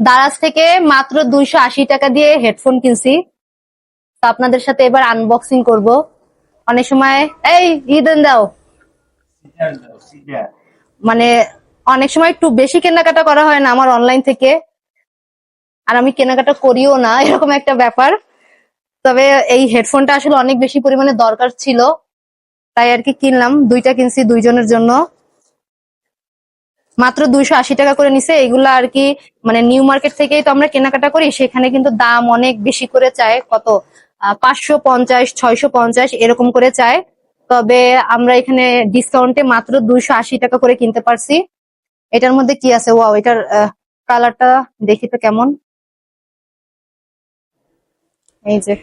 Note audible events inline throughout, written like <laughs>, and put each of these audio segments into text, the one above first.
দারাজ থেকে মাত্র দুইশো আশি টাকা দিয়ে হেডফোন কিনছি। আপনাদের সাথে এবার আনবক্সিং করব। অনেক সময় এই ইদেন দাও। মানে অনেক সময় একটু বেশি কেনাকাটা করা হয় না আমার অনলাইন থেকে। আর আমি কেনাকাটা করিও না, <laughs> এরকম একটা ব্যাপার। তবে এই হেডফোনটা আসলে অনেক বেশি পরিমাণে দরকার ছিল। তাই আর কি কিনলাম। দুইটা কিনছি দুইজনের জন্য। মাত্র দুইশো আশি টাকা করে নিছে। এগুলা আর কি মানে নিউ মার্কেট থেকেই তো আমরা কেনাকাটা করি, সেখানে কিন্তু দাম অনেক বেশি করে চায়। কত? পাঁচশো পঞ্চাশ, ছয়শো পঞ্চাশ এরকম করে চায়। তবে আমরা এখানে ডিসকাউন্টে মাত্র দুইশো আশি টাকা করে কিনতে পারছি। এটার মধ্যে কি আছে? ওয়াও, এটার কালারটা দেখি তো কেমন। এই যে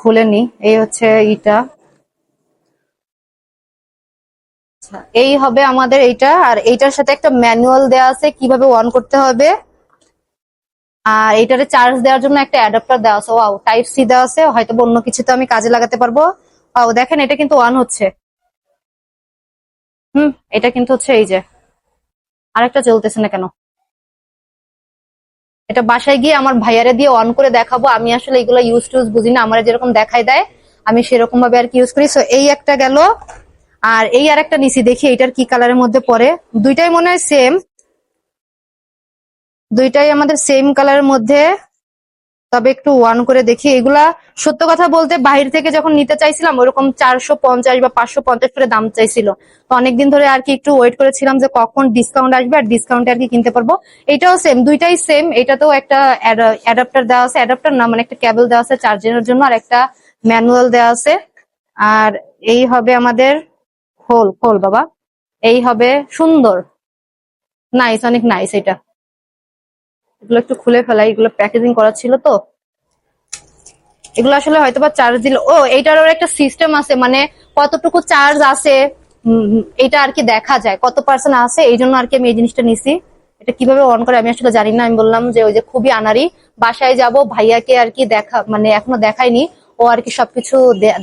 খুলে নি। এই হচ্ছে ইটা। আচ্ছা, এই হবে আমাদের এইটা আর এইটার সাথে একটা ম্যানুয়াল দেওয়া আছে কীভাবে অন করতে হবে। আর এইটারে চার্জ দেওয়ার জন্য একটা অ্যাডাপ্টার দেওয়া আছে। ওয়াও টাইপ সি দেওয়া আছে হয়তো অন্য কিছুতে আমি কাজে লাগাতে পারব। ওয়াও দেখেন এটা কিন্তু অন হচ্ছে। হুম এটা কিন্তু হচ্ছে এই যে। আরেকটা চলতেছে না কেন? এটা বাসায় গিয়ে আমার ভাইয়ারে দিয়ে অন করে দেখাবো। আমি আসলে এগুলো ইউজ টুজ বুঝি না আমার যেরকম দেখাই দেয় আমি সেরকম ভাবে আর কি ইউজ করি। সো এই একটা গেল। আর এই আর একটা নিচি দেখি এটার কি কালারের মধ্যে পড়ে। দুইটাই মনে হয় সেম দুইটাই আমাদের সেম কালারের মধ্যে। তবে একটু ওয়ান করে দেখি। এগুলা সত্য কথা বলতে বাহির থেকে যখন নিতে চাইছিলাম, ওরকম চারশো পঞ্চাশ বা পাঁচশো পঞ্চাশ করে দাম চাইছিল। তো অনেকদিন ধরে আর কি একটু ওয়েট করেছিলাম যে কখন ডিসকাউন্ট আসবে আর ডিসকাউন্টে আর কি কিনতে পারব। এটাও সেম দুইটাই সেম এটাতেও একটা অ্যাডাপ্টার দেওয়া আছে অ্যাডাপ্টার না মানে একটা ক্যাবল দেওয়া আছে চার্জারের জন্য, আর একটা ম্যানুয়াল দেওয়া আছে। আর এই হবে আমাদের খোল খোল বাবা। এই হবে সুন্দর। নাইস অনেক নাইস এটা। এগুলো একটু খুলে ফেলাই, এগুলো প্যাকেজিং করা ছিল তো। এগুলো আসলে হয়তো বা চার্জ দিলে। ও, এইটারও একটা সিস্টেম আছে মানে কতটুকু চার্জ আছে এটা আর কি দেখা যায়, কত পার্সেন্ট আছে, এই জন্য আর কি আমি এই জিনিসটা নিছি। এটা কীভাবে অন করে আমি আসলে জানি না, আমি বললাম যে ওই যে খুবই আনারি বাসায় যাব, ভাইয়াকে আর কি দেখা মানে এখনও দেখায়নি ও আর কি সবকিছু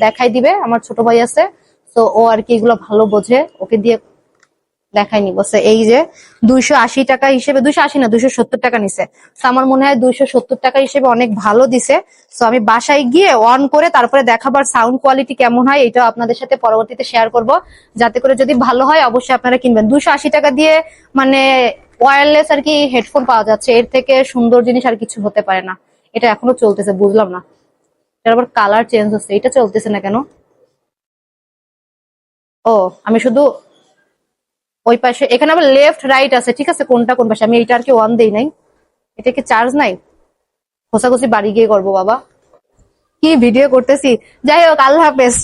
দেখাই দিবে, আমার ছোট ভাই আছে। তো ও আর কি এগুলো ভালো বোঝে। ওকে দিয়ে দেখায়নি বসে এই যে দুইশো আশি টাকা হিসেবে, দুইশো আশি না, দুইশো সত্তর টাকা নিছে। আমার মনে হয় দুইশো সত্তর টাকা হিসেবে অনেক ভালো দিছে। তো আমি বাসায় গিয়ে অন করে তারপরে দেখাবার সাউন্ড কোয়ালিটি কেমন হয় এটা আপনাদের সাথে পরবর্তীতে শেয়ার করব। যাতে করে যদি ভালো হয়, অবশ্যই আপনারা কিনবেন। দুইশো আশি টাকা দিয়ে মানে ওয়্যারলেস আর কি হেডফোন পাওয়া যাচ্ছে, এর থেকে সুন্দর জিনিস আর কিছু হতে পারে না। এটা এখনও চলতেছে, বুঝলাম না। এটার আবার কালার চেঞ্জ হচ্ছে, এটা চলতেছে না কেন? ও, আমি শুধু ওই পাশে, এখানে আবার লেফট রাইট আছে, ঠিক আছে, কোনটা কোন পাশে? আমি এইটা আর কি ওয়ান দেই নাই। এটা কি চার্জ নাই? খোসাখুসি বাড়ি গিয়ে করব, বাবা। কি ভিডিও করতেছি? যাই হোক, আল্লাহ হাফেজ।